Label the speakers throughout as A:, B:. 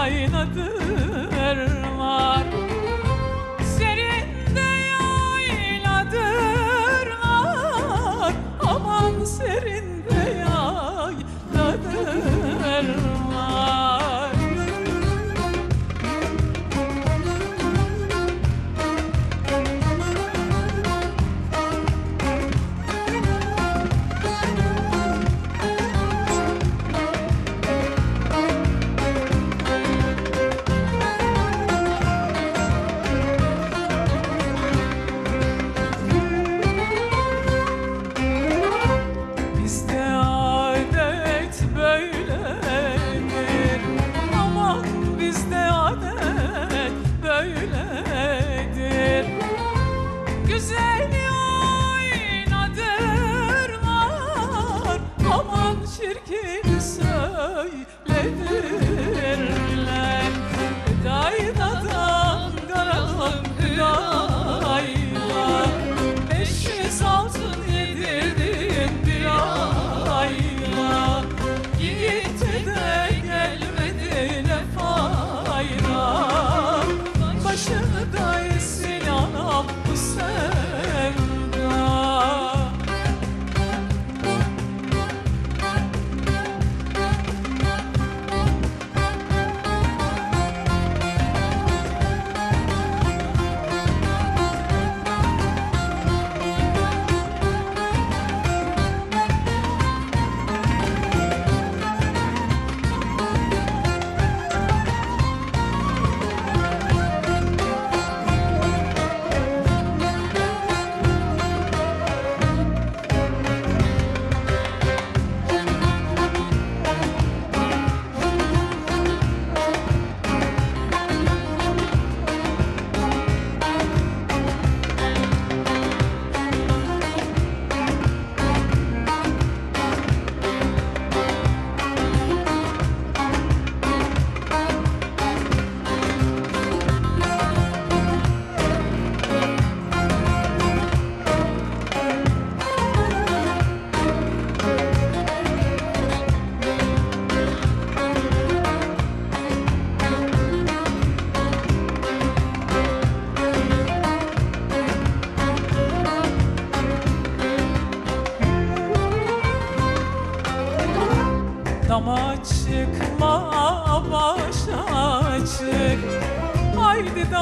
A: aynadır var. aman şirkin söyledim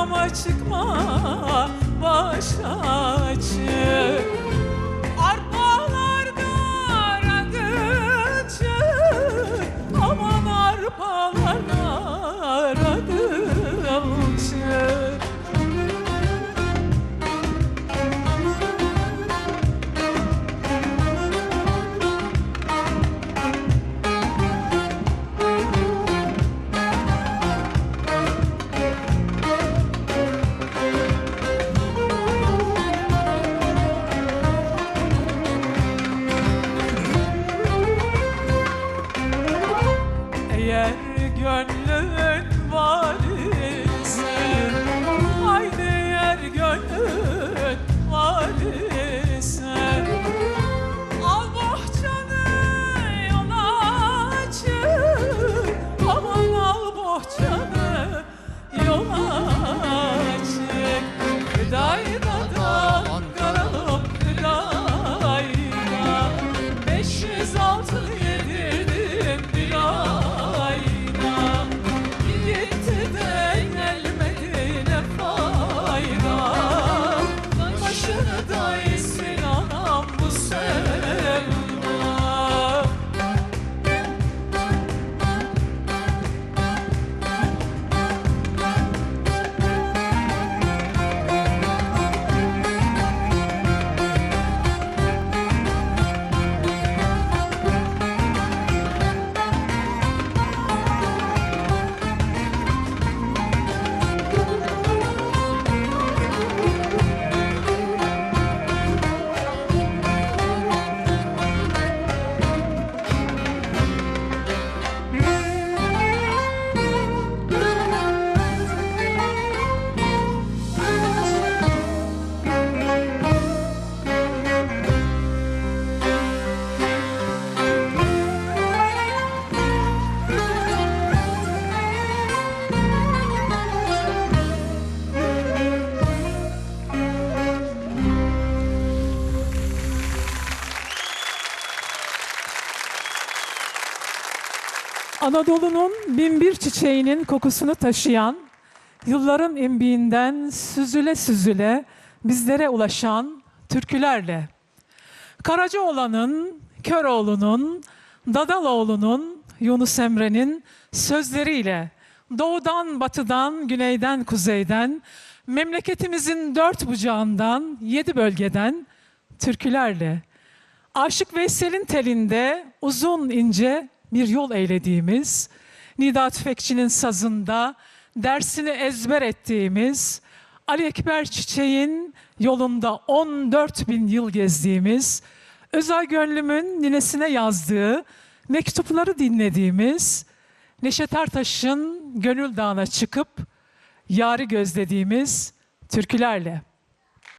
A: Dama çıkma başa açık Anadolu'nun binbir çiçeğinin kokusunu taşıyan, yılların imbiğinden süzüle süzüle bizlere ulaşan türkülerle. Karacaoğlan'ın, Köroğlu'nun, Dadaloğlu'nun, Yunus Emre'nin sözleriyle doğudan, batıdan, güneyden, kuzeyden, memleketimizin dört bucağından, yedi bölgeden türkülerle Aşık Veysel'in telinde uzun ince bir yol eylediğimiz, Nida Tüfekçi'nin sazında dersini ezber ettiğimiz, Ali Ekber Çiçek'in yolunda 14 bin yıl gezdiğimiz, Özel Gönlüm'ün ninesine yazdığı mektupları dinlediğimiz, Neşet Ertaş'ın Gönül Dağı'na çıkıp yarı gözlediğimiz türkülerle.